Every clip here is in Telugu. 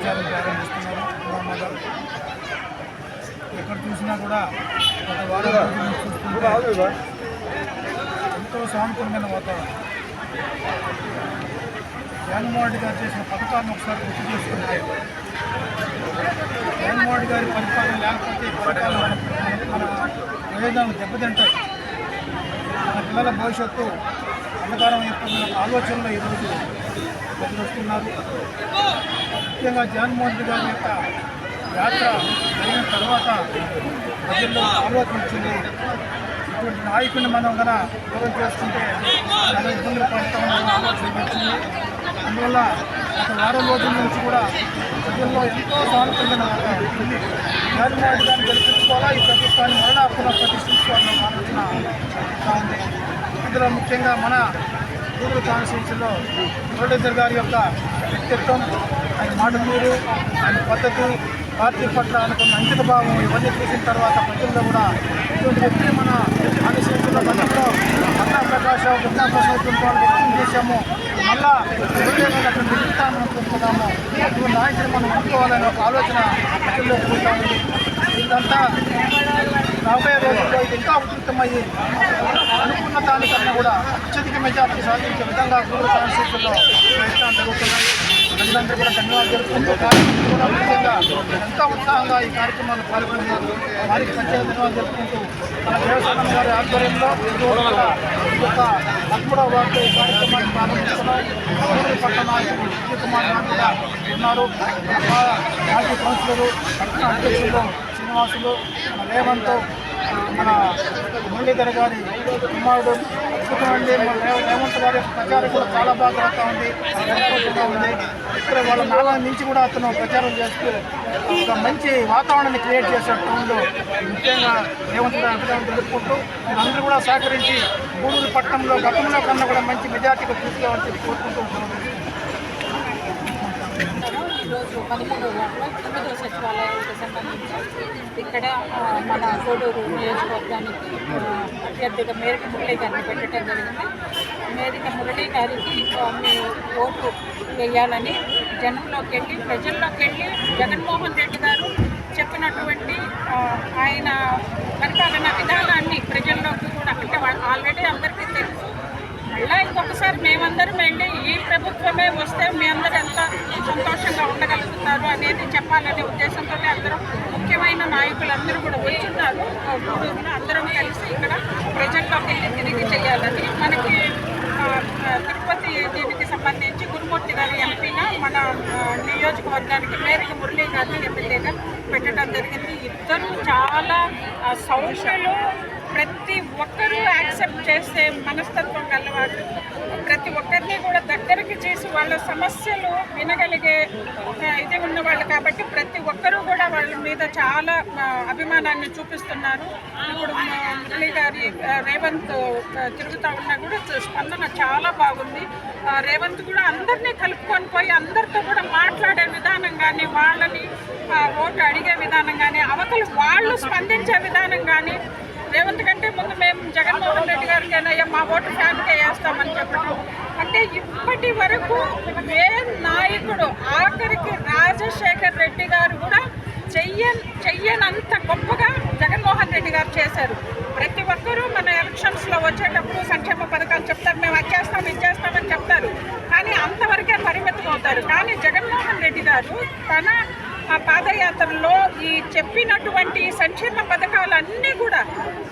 ప్రచారం ప్రారంభిస్తున్నారు గ్రామాలు ఎక్కడ చూసినా కూడా గత వారం రోజుల ఎంతో సానుకూలమైన వాతావరణం. జగన్మోహన్ రెడ్డి గారు చేసిన పథకాన్ని ఒకసారి గుర్తు చేసుకుంటే జగన్మోహన్ రెడ్డి గారి పరిపాలన లేకపోతే పథకాలు మన ప్రయోజనాలు దెబ్బతింటాయి. మన పిల్లల భవిష్యత్తు అన్నదానం యొక్క అయిపోయిన ఆలోచనలో ఈరోజు వస్తున్నారు. ముఖ్యంగా జగన్మోహన్ రెడ్డి గారి యొక్క యాత్ర జరిగిన తర్వాత ప్రజల్లో ఆలోచన వచ్చింది ఇటువంటి నాయకుడిని మనం కనుక దూరం చేసుకుంటే చాలా ఇబ్బందులు పడతామని ఆలోచన వచ్చింది అందువల్ల ఒక వారం రోజుల నుంచి కూడా ప్రజల్లో ఎంతో సానుకూలమైన వాతావరణం ఉంది. జగన్మోహన్ గారిని గెలిపించుకోవాలా? ఈ ప్రభుత్వాన్ని మరణ పునః ప్రతిష్ఠించుకోవాలన్న ఆలోచన ఉంది. ఇందులో ముఖ్యంగా మన గూడూరు కాన్స్టిట్యూన్సీలో కోటేశ్వర్ గారి యొక్క వ్యక్తిత్వం ఆయన మాట తీరు ఆయన పద్ధతి పార్టీ పట్ల అనుకున్న అంకిత భావం ఇవన్నీ చూసిన తర్వాత ప్రజల్లో కూడా ఇటువంటి వ్యక్తిని మన కాన్స్టిట్యూన్సీలో గతంలో అన్నా ప్రకాశ్ గున్నా ప్రసాద్ వ్యక్తం చేశాము మళ్ళా ప్రత్యేకమైనటువంటి వ్యక్తాన్ని అనుకుంటున్నాము ఇటువంటి నాయకులు మనం అనుకోవాలనే ఒక ఆలోచన ప్రజల్లో కూడుతూ ఇదంతా రాబోయే రోజుల్లో ఇది ఇంకా ఉధృతమయ్యి అనుకున్న దానికన్నా కూడా అత్యధిక మెజార్టీ సాధించే విధంగా గూడూరు కాన్స్టిట్యూషన్లో ప్రయత్నాలు జరుగుతున్నాయి. ప్రజలందరూ కూడా ధన్యవాదాలు జరుపుకుంటూ కార్యక్రమం కూడా ముఖ్యంగా ఎంతో ఉత్సాహంగా ఈ కార్యక్రమాలు పాల్గొన్నారు వారికి ప్రత్యేక ధన్యవాదాలు జరుపుకుంటూ మన దేవస్థానం గారి ఆధ్వర్యంలో ఈరోజు కూడా ఈ యొక్క పదమూడవ వార్డు ఈ కార్యక్రమాన్ని ప్రారంభిస్తున్నాం గూడూరు పట్టణ నాయకులు విజయ్ కుమార్ గారు ఉన్నారు మా మాజీ కౌన్సిలరు పట్టణ అధ్యక్షులు శ్రీనివాసులు మన రేవంత్ మన మురళీధర్ గారి కుమారుడు అద్భుతమండి. మన రేవంత్ గారి ప్రచారం కూడా చాలా బాగా జరుగుతూ ఉంది. ఉంది. ఇక్కడ వాళ్ళ నాన్న నుంచి కూడా అతను ప్రచారం చేస్తూ ఒక మంచి వాతావరణాన్ని క్రియేట్ చేసే టౌన్లో ముఖ్యంగా రేవంత్ గారి అభిప్రాయం తెలుపుకుంటూ అందరూ కూడా సహకరించి గూడూరు పట్టణంలో గతంలో కన్నా కూడా మంచి మెజార్టీగా తీసుకోవాలని చెప్పి కోరుకుంటూ ఉన్నాను. ఈరోజు పదమూడవ వార్డులో తొమ్మిదవ సచివాలయానికి సంబంధించి ఇక్కడ మన కోడూరు నియోజకవర్గానికి అభ్యర్థిగా మేరకు మురళి గారిని పెట్టడం జరిగింది. మేరిక మురళి గారికి ఆ, ఓటు వేయాలని జనంలోకి వెళ్ళి ప్రజల్లోకి వెళ్ళి జగన్మోహన్ రెడ్డి గారు చెప్పినటువంటి ఆయన పరిపాలన విధానాన్ని ప్రజల్లోకి కూడా అంటే ఆల్రెడీ అందరికీ తెలుసు మళ్ళా ఇంకొకసారి మేమందరం వెళ్ళి ఈ ప్రభుత్వమే వస్తే మీ అందరూ ఎంత సంతోషంగా ఉండగలుగుతారు అనేది చెప్పాలనే ఉద్దేశంతో అందరూ ముఖ్యమైన నాయకులు అందరూ కూడా వచ్చున్నారు. గూడూరులో అందరం కలిసి ఇక్కడ ప్రజల్లోకి వెళ్ళి తిరిగి చేయాలని. మనకి తిరుపతి దీనికి సంబంధించి గురుమూర్తి గారు ఎంపీగా మన నియోజకవర్గానికి మేరకు మురళీ గారిని ఎమ్మెల్యేగా పెట్టడం జరిగింది. ఇద్దరు చాలా ఆ, ప్రతి ఒక్కరూ యాక్సెప్ట్ చేసే మనస్తత్వం గలవారు. ప్రతి ఒక్కరిని కూడా దగ్గరికి చేసి వాళ్ళ సమస్యలు వినగలిగే ఇది ఉన్నవాళ్ళు కాబట్టి ప్రతి ఒక్కరూ కూడా వాళ్ళ మీద చాలా అభిమానాన్ని చూపిస్తున్నారు. ఇప్పుడు మా మురళి గారి రేవంత్ తిరుగుతూ తిరుగుతా ఉన్నా కూడా స్పందన చాలా బాగుంది. రేవంత్ కూడా అందరినీ కలుపుకొని పోయి అందరితో కూడా మాట్లాడే విధానం కానీ వాళ్ళని ఓటు అడిగే విధానం కానీ అవతలు వాళ్ళు స్పందించే విధానం కానీ రేవంత్ కంటే ముందు మేము జగన్మోహన్ రెడ్డి గారికి అయినా మా ఓటు ఫ్యాన్కే వేస్తామని చెప్పడం అంటే ఇప్పటి వరకు ఏ నాయకుడు ఆఖరికి రాజశేఖర్ రెడ్డి గారు కూడా చెయ్యన్ చెయ్యనంత గొప్పగా జగన్మోహన్ రెడ్డి గారు చేశారు. ప్రతి ఒక్కరూ మన ఎలక్షన్స్లో వచ్చేటప్పుడు సంక్షేమ పథకాలు చెప్తారు మేము అది చేస్తాం ఇది చేస్తామని చెప్తారు. కానీ అంతవరకే పరిమితం అవుతారు. కానీ జగన్మోహన్ రెడ్డి గారు తన ఆ పాదయాత్రలో ఈ చెప్పినటువంటి సంక్షేమ పథకాలన్నీ కూడా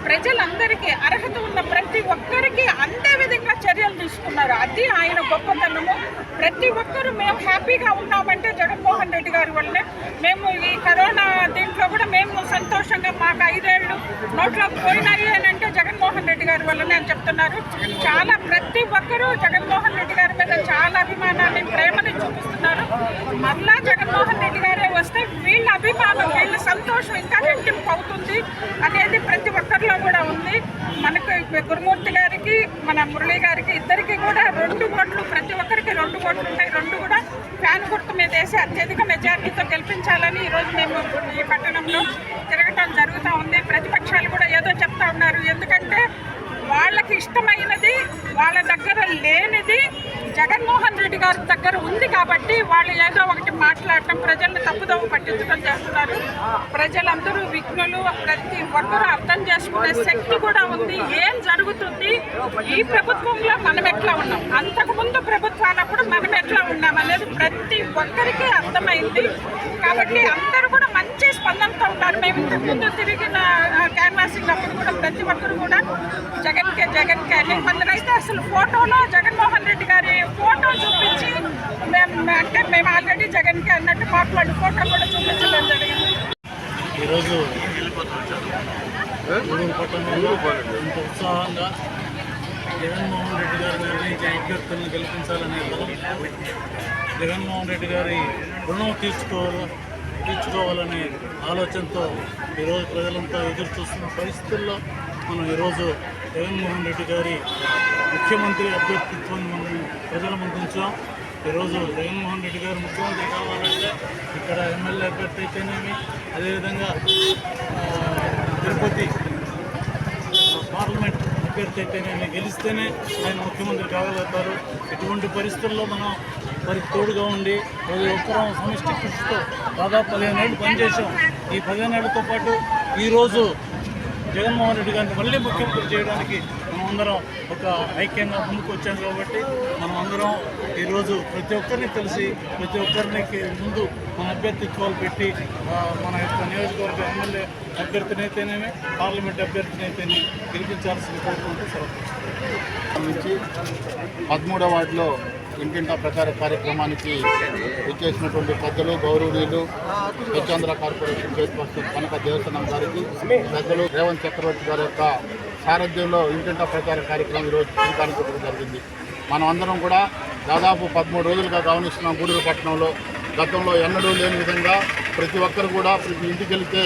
ప్రజలందరికీ అర్హత ఉన్న ప్రతి ఒక్కరికి అందే విధంగా చర్యలు తీసుకున్నారు. అది ఆయన గొప్పతనము. ప్రతి ఒక్కరూ మేము హ్యాపీగా ఉన్నామంటే జగన్మోహన్ రెడ్డి గారి వల్లనే. మేము ఈ కరోనా దీంట్లో కూడా మేము సంతోషంగా మాకు ఐదేళ్ళు నోట్లో పోయినాయి అని అంటే జగన్మోహన్ రెడ్డి గారి వల్లనే అని చెప్తున్నారు. చాలా ప్రతి ఒక్కరూ జగన్మోహన్ రెడ్డి గారి మీద చాలా అభిమానాన్ని ప్రేమని చూపిస్తున్నారు. మళ్ళా జగన్మోహన్ రెడ్డి గారు వీళ్ళ అభిమానం వీళ్ళ సంతోషం ఇంకా రెట్టింపు అవుతుంది. అనేది ప్రతి ఒక్కరిలో కూడా ఉంది. మనకు గురుమూర్తి గారికి మన మురళి గారికి ఇద్దరికి కూడా రెండు ఓట్లు ప్రతి ఒక్కరికి రెండు ఓట్లు ఉంటాయి. రెండు కూడా ఫ్యాన్ గుర్తు మీద వేసి అత్యధిక మెజార్టీతో గెలిపించాలని ఈరోజు మేము ఈ పట్టణంలో తిరగటం జరుగుతూ ఉంది. ప్రతిపక్షాలు కూడా ఏదో చెప్తా ఉన్నారు. ఎందుకంటే వాళ్ళకి ఇష్టమైనది వాళ్ళ దగ్గర లేనిది జగన్మోహన్ రెడ్డి గారి దగ్గర ఉంది కాబట్టి వాళ్ళు ఏదో ఒకటి మాట్లాడటం ప్రజల్ని తప్పుదోవ పట్టించడం చేస్తున్నారు. ప్రజలందరూ విఘ్నులు ప్రతి ఒక్కరూ అర్థం చేసుకునే శక్తి కూడా ఉంది. ఏం జరుగుతుంది? ఈ ప్రభుత్వంలో మనం ఎట్లా ఉన్నాం? అంతకుముందు ప్రభుత్వాలప్పుడు మనం ఎట్లా ఉన్నాం అనేది ప్రతి ఒక్కరికి అర్థమైంది. కాబట్టి అందరూ కూడా మంచి స్పందనతో ఉంటారు మేము ఇంతకుముందు తిరిగిన క్యాన్వాసింగ్ అప్పుడు కూడా ప్రతి ఒక్కరు కూడా జగన్ కే జగన్ కొందరైతే అసలు ఫోటోలో జగన్మోహన్ రెడ్డి గారి ఫోటో చూపించి మేము అంటే మేము ఆల్రెడీ జగన్ కే అన్నట్టు మాట్లాడి ఫోటో కూడా చూపించడం జరిగింది. ఈరోజు ఉత్సాహంగా జగన్మోహన్ రెడ్డి గారి నిర్ణయించిన అభ్యర్థులను గెలిపించాలనే జగన్మోహన్ రెడ్డి గారి రుణం తీర్చుకోవాలి తీర్చుకోవాలనే ఆలోచనతో ఈరోజు ప్రజలంతా ఎదురు చూస్తున్న పరిస్థితుల్లో మనం ఈరోజు జగన్మోహన్ రెడ్డి గారి ముఖ్యమంత్రి అభ్యర్థిత్వాన్ని మనం ప్రజల ముందు ఉంచాం ఈరోజు జగన్మోహన్ రెడ్డి గారు ముఖ్యమంత్రి కావాలంటే ఇక్కడ ఎమ్మెల్యే అభ్యర్థి అయితేనేమి అదేవిధంగా తిరుపతి పార్లమెంట్ అభ్యర్థి అయితేనేమి గెలిస్తేనే ఆయన ముఖ్యమంత్రి కాగలుగుతారు. ఇటువంటి పరిస్థితుల్లో మనం వారికి తోడుగా ఉండి ప్రతి ఒక్కరం సమిష్టి కృషితో దాదాపు పదిహేను ఏళ్ళు పనిచేసాం ఈ పదిహేను ఏళ్ళతో పాటు ఈరోజు జగన్మోహన్ రెడ్డి గారిని మళ్ళీ ముఖ్యమంత్రి చేయడానికి మనమందరం ఒక ఐక్యంగా ముందుకు వచ్చాం కాబట్టి మనమందరం అందరం ఈరోజు ప్రతి ఒక్కరిని కలిసి ప్రతి ఒక్కరికి ముందు మన అభ్యర్థిత్వాలు పెట్టి మన యొక్క నియోజకవర్గ ఎమ్మెల్యే అభ్యర్థినైతేనేమి పార్లమెంట్ అభ్యర్థినైతేనే గెలిపించాల్సింది కోరుకుంటూ సెలవు నుంచి పదమూడవ వార్డులో ఇంటింటా ప్రచార కార్యక్రమానికి ఇచ్చేసినటువంటి పెద్దలు గౌరవనీయులు స్వచ్ఛాంధ్ర కార్పొరేషన్ చైర్పర్సన్ కనక దేవస్థానం గారికి పెద్దలు రేవంత్ చక్రవర్తి గారి యొక్క సారథ్యంలో ఇంటింటా ప్రచార కార్యక్రమం ఈరోజు చూడటానికి జరిగింది. మనం అందరం కూడా దాదాపు పదమూడు రోజులుగా గమనిస్తున్నాం గూడూరు పట్టణంలో. గతంలో ఎన్నడూ లేని విధంగా ప్రతి ఒక్కరు కూడా ప్రతి ఇంటికి వెళితే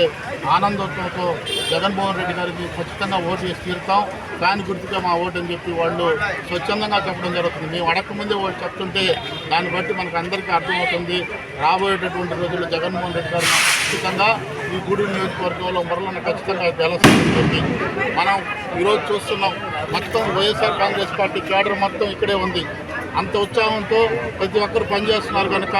ఆనందంతో జగన్మోహన్ రెడ్డి గారికి ఖచ్చితంగా ఓటు వేసి తీరుతాం. ఫ్యాన్ గుర్తుగా మా ఓటు అని చెప్పి వాళ్ళు స్వచ్ఛందంగా చెప్పడం జరుగుతుంది. మేము అడగకముందే వాళ్ళు చెప్తుంటే దాన్ని బట్టి మనకు అందరికీ అర్థమవుతుంది. రాబోయేటటువంటి రోజుల్లో జగన్మోహన్ రెడ్డి గారు ఖచ్చితంగా ఈ గుడి నియోజకవర్గంలో మరలన్న ఖచ్చితంగా గెలుస్తుందని చెప్పి మనం ఈరోజు చూస్తున్నాం మొత్తం వైఎస్ఆర్ కాంగ్రెస్ పార్టీ కేడర్ మొత్తం ఇక్కడే ఉంది. అంత ఉత్సాహంతో ప్రతి ఒక్కరు పనిచేస్తున్నారు కనుక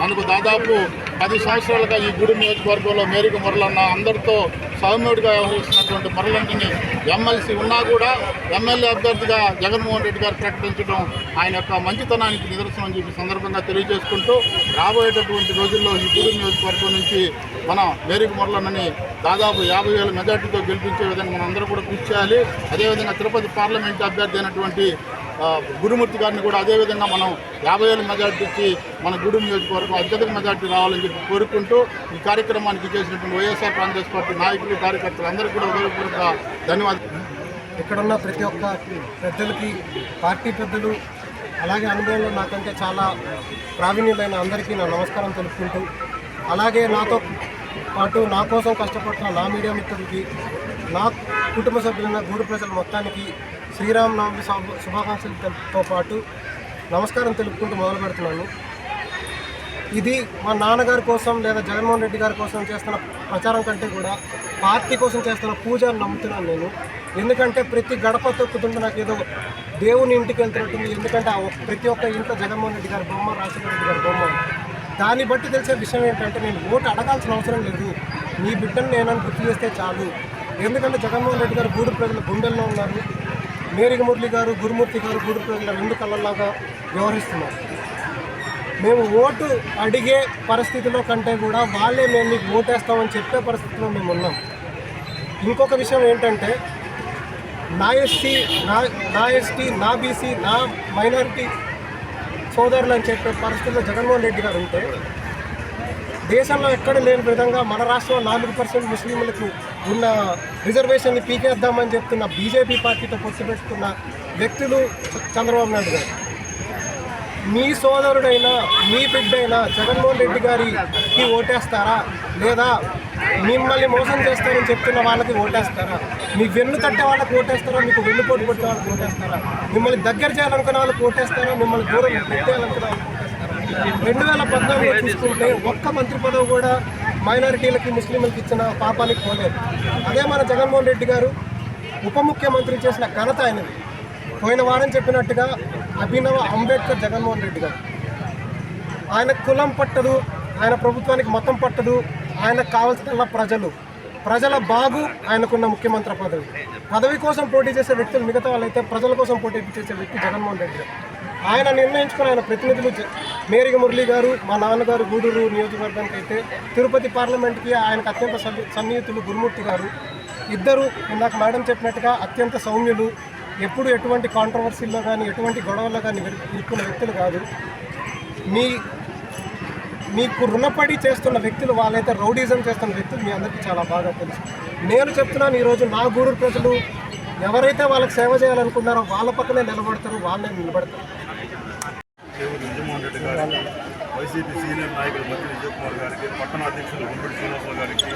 మనకు దాదాపు పది సంవత్సరాలుగా ఈ గుడి నియోజకవర్గంలో మేరకు మురళన్న అందరితో సౌమ్యుడిగా వ్యవహరిస్తున్నటువంటి మురళన్నని ఎమ్మెల్సీ ఉన్నా కూడా ఎమ్మెల్యే అభ్యర్థిగా జగన్మోహన్ రెడ్డి గారు ప్రకటించడం ఆయన యొక్క మంచితనానికి నిదర్శనం అని చెప్పి సందర్భంగా తెలియజేసుకుంటూ రాబోయేటటువంటి రోజుల్లో ఈ గుడి నియోజకవర్గం నుంచి మన మేరీకి మురళన్నని దాదాపు యాభై వేల మెజార్టీతో గెలిపించే విధంగా మనం అందరూ కూడా కృషి చేయాలి. అదేవిధంగా తిరుపతి పార్లమెంట్ అభ్యర్థి అయినటువంటి గురుమూర్తి గారిని కూడా అదేవిధంగా మనం యాభై వేల మెజార్టీ ఇచ్చి మన గుడి నియోజకవర్గం అత్యధిక మెజార్టీ రావాలని చెప్పి కోరుకుంటూ ఈ కార్యక్రమానికి చేసినటువంటి వైఎస్ఆర్ కాంగ్రెస్ పార్టీ నాయకులు కార్యకర్తలు అందరికీ కూడా హృదయపూర్వక ధన్యవాదాలు. ఇక్కడున్న ప్రతి ఒక్క పెద్దలకి పార్టీ పెద్దలు అలాగే అనుభవంలో నాకంటే చాలా ప్రావీణ్యులైన అందరికీ నా నమస్కారం తెలుపుకుంటూ అలాగే నాతో పాటు నా కోసం కష్టపడుతున్న నా మీడియా మిత్రులకి నా కుటుంబ సభ్యులైన గూడు ప్రజల మొత్తానికి శ్రీరామనవమి శుభాకాంక్షలతో పాటు నమస్కారం తెలుపుకుంటూ మొదలు పెడుతున్నాను. ఇది మా నాన్నగారి కోసం లేదా జగన్మోహన్ రెడ్డి గారి కోసం చేస్తున్న ప్రచారం కంటే కూడా పార్టీ కోసం చేస్తున్న పూజ అని నమ్ముతున్నాను నేను. ఎందుకంటే ప్రతి గడప తొక్కుతుంటే నాకు ఏదో దేవుని ఇంటికి వెళ్తున్నట్టుంది. ఎందుకంటే ఆ ప్రతి ఒక్క ఇంట్లో జగన్మోహన్ రెడ్డి గారి బొమ్మ రాజశేఖర రెడ్డి గారి బొమ్మ. దాన్ని బట్టి తెలిసే విషయం ఏంటంటే నేను ఓటు అడగాల్సిన అవసరం లేదు. నీ బిడ్డను నేనని గుర్తు చేస్తే చాలు. ఎందుకంటే జగన్మోహన్ రెడ్డి గారు గూడు ప్రజల గుండెల్లో ఉన్నారు. మేరిగ మురళి గారు గురుమూర్తి గారు గూడు ప్రజల రెండు కళ్ళలాగా వ్యవహరిస్తున్నారు. మేము ఓటు అడిగే పరిస్థితిలో కంటే కూడా వాళ్ళే మేము మీకు ఓటేస్తామని చెప్పే పరిస్థితిలో మేము ఉన్నాం. ఇంకొక విషయం ఏంటంటే నా ఎస్టీ నా నా ఎస్టీ నా బీసీ నా మైనారిటీ సోదరులు అని చెప్పే పరిస్థితిలో జగన్మోహన్ రెడ్డి గారు ఉంటే దేశంలో ఎక్కడ లేని విధంగా మన రాష్ట్రంలో నాలుగు పర్సెంట్ ముస్లింలకు ఉన్న రిజర్వేషన్ని పీకేద్దామని చెప్తున్న బీజేపీ పార్టీతో పొత్తు పెట్టుకున్న వ్యక్తులు చంద్రబాబు నాయుడు గారు. మీ సోదరుడైనా మీ బిడ్డైనా జగన్మోహన్ రెడ్డి గారికి ఓటేస్తారా? లేదా మిమ్మల్ని మోసం చేస్తారని చెప్తున్న వాళ్ళకి ఓటేస్తారా? మీ వెన్ను తట్టే వాళ్ళకి ఓటేస్తారా? మీకు వెన్నుపోటు కొట్టే వాళ్ళకి ఓటేస్తారా? మిమ్మల్ని దగ్గర చేయాలనుకున్న వాళ్ళకి ఓటేస్తారా? మిమ్మల్ని దూరం పెట్టేయాలనుకున్న రెండు వేల పద్నాలుగులో చూసుకుంటే ఒక్క మంత్రి పదవి కూడా మైనారిటీలకి ముస్లింలకు ఇచ్చిన పాపానికి పోలేదు. అదే మన జగన్మోహన్ రెడ్డి గారు ఉప ముఖ్యమంత్రి చేసిన ఘనత ఆయనది. పోయిన వారం చెప్పినట్టుగా అభినవ అంబేద్కర్ జగన్మోహన్ రెడ్డి గారు. ఆయన కులం పట్టదు ఆయన ప్రభుత్వానికి మతం పట్టదు ఆయనకు కావాల్సిన ప్రజలు. ప్రజల బాగు ఆయనకున్న ముఖ్యమంత్రి పదవి. పదవి కోసం పోటీ చేసే వ్యక్తులు మిగతా వాళ్ళైతే ప్రజల కోసం పోటీ చేసే వ్యక్తి జగన్మోహన్ రెడ్డి గారు. ఆయన నిర్ణయించుకుని ఆయన ప్రతినిధులు మేరిగ మురళి గారు మా నాన్నగారు గూడూరు నియోజకవర్గానికి అయితే తిరుపతి పార్లమెంట్కి ఆయనకు అత్యంత సన్ని- సన్నిహితులు గురుమూర్తి గారు. ఇద్దరు ఇందాక మేడం చెప్పినట్టుగా అత్యంత సౌమ్యులు ఎప్పుడు ఎటువంటి కాంట్రవర్సీల్లో కానీ ఎటువంటి గొడవల్లో కానీ ఇరుక్కున్న వ్యక్తులు కాదు. మీ మీకు రుణపడి చేస్తున్న వ్యక్తులు వాళ్ళైతే రౌడీజం చేస్తున్న వ్యక్తులు మీ అందరికీ చాలా బాగా తెలుసు. నేను చెప్తున్నాను ఈరోజు నా గూడూరు ప్రజలు ఎవరైతే వాళ్ళకి సేవ చేయాలనుకున్నారో వాళ్ళ పక్కనే నిలబడతారు వాళ్ళే నిలబడతారు. వైసీపీ సీనియర్ నాయకులు మంత్రి విజయ్ కుమార్ గారికి పట్టణ అధ్యక్షులు గుంపటి శ్రీనివాసరావు గారికి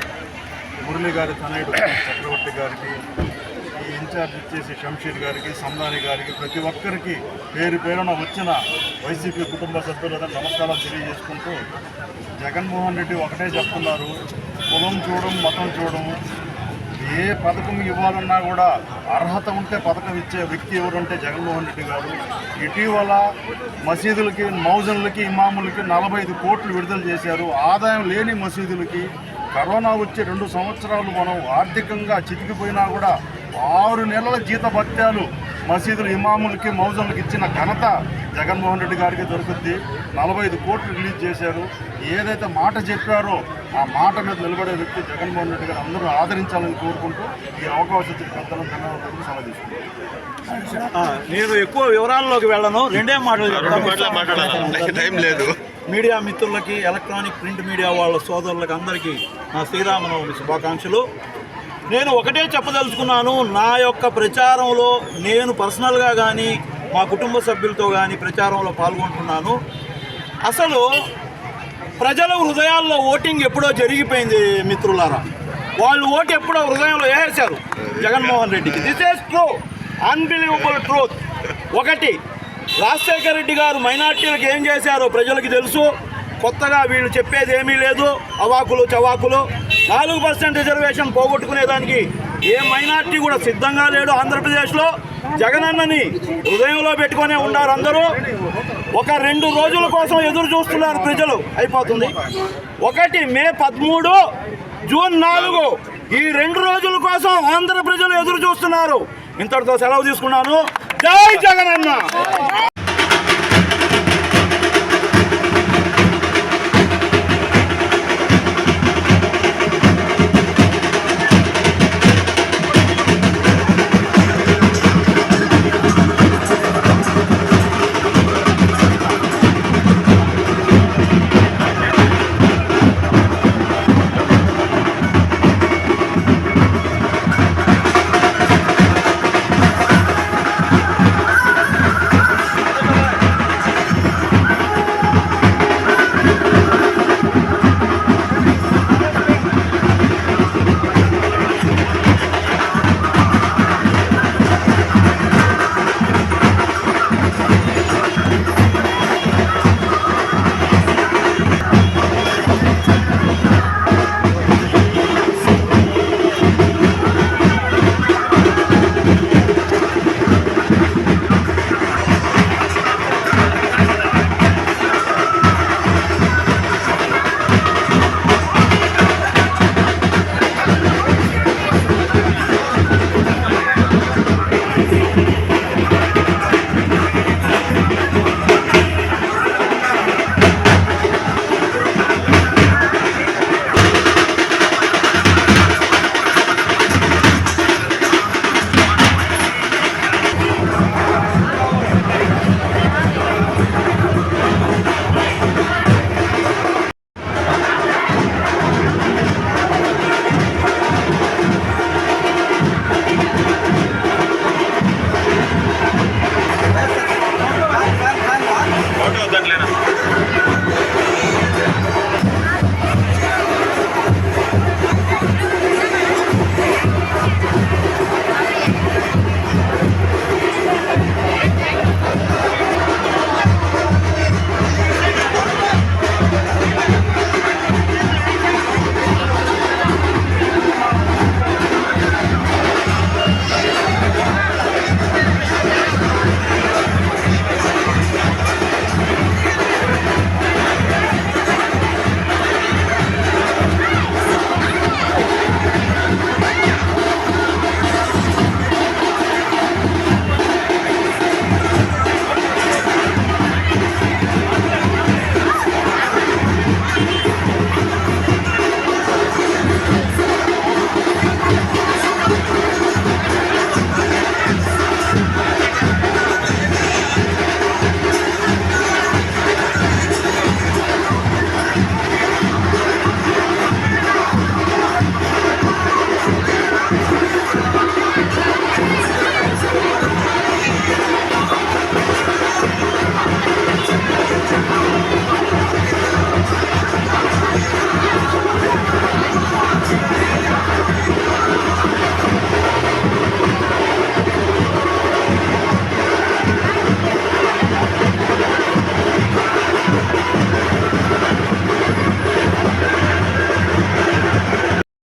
మురళి గారి తనయుడు చక్రవర్తి గారికి ఇన్ఛార్జ్ ఇచ్చేసి షంషీర్ గారికి సందాని గారికి ప్రతి ఒక్కరికి పేరు పేరున వచ్చిన వైసీపీ కుటుంబ సభ్యులందరూ నమస్కారాలు తెలియజేసుకుంటూ జగన్మోహన్ రెడ్డి ఒకటే చెప్తున్నారు కులం చూడడం మతం చూడడం. ఏ పథకం ఇవ్వాలన్నా కూడా అర్హత ఉంటే పథకం ఇచ్చే వ్యక్తి ఎవరంటే జగన్మోహన్ రెడ్డి గారు. ఇటీవల మసీదులకి మౌజన్లకి ఇమాములకి నలభై ఐదు కోట్లు విడుదల చేశారు. ఆదాయం లేని మసీదులకి కరోనా వచ్చే రెండు సంవత్సరాలు మనం ఆర్థికంగా చితికిపోయినా కూడా ఆరు నెలల జీత భత్యాలు మసీదులు ఇమాములకి మౌజన్లకి ఇచ్చిన ఘనత జగన్మోహన్ రెడ్డి గారికి దొరుకుద్ది. నలభై ఐదు కోట్లు రిలీజ్ చేశారు. ఏదైతే మాట చెప్పారో ఆ మాట మీద నిలబడే వ్యక్తి జగన్మోహన్ రెడ్డి గారు అందరూ ఆదరించాలని కోరుకుంటూ ఈ అవకాశం ఇచ్చిన పెద్దలను ధన్యవాదాలు ఆ, నేను ఎక్కువ వివరాల్లోకి వెళ్ళను. రెండే మాటలు చెప్తాను. టైం లేదు. మీడియా మిత్రులకి ఎలక్ట్రానిక్ ప్రింట్ మీడియా వాళ్ళ సోదరులకి అందరికీ నా శ్రీరామనవమి శుభాకాంక్షలు. నేను ఒకటే చెప్పదలుచుకున్నాను నా యొక్క ప్రచారంలో నేను పర్సనల్గా కానీ మా కుటుంబ సభ్యులతో కానీ ప్రచారంలో పాల్గొంటున్నాను. అసలు ప్రజల హృదయాల్లో ఓటింగ్ ఎప్పుడో జరిగిపోయింది మిత్రులారా? వాళ్ళు ఓటు ఎప్పుడో హృదయంలో వేసేశారు జగన్మోహన్ రెడ్డికి. This is true unbelievable truth ఒకటి రాజశేఖర రెడ్డి గారు మైనార్టీలకు ఏం చేశారో ప్రజలకు తెలుసు. కొత్తగా వీళ్ళు చెప్పేది ఏమీ లేదు. అవాకులు చవాకులు. నాలుగు పర్సెంట్ రిజర్వేషన్ పోగొట్టుకునేదానికి ఏ మైనార్టీ కూడా సిద్ధంగా లేడు ఆంధ్రప్రదేశ్లో. జగనన్నని హృదయంలో పెట్టుకునే ఉన్నారు అందరూ. ఒక రెండు రోజుల కోసం ఎదురు చూస్తున్నారు ప్రజలు. అయిపోతుంది. ఒకటి మే పదమూడు జూన్ నాలుగు. ఈ రెండు రోజుల కోసం ఆంధ్ర ప్రజలు ఎదురు చూస్తున్నారు. ఇంతటితో సెలవు తీసుకున్నాను. జై జగనన్న!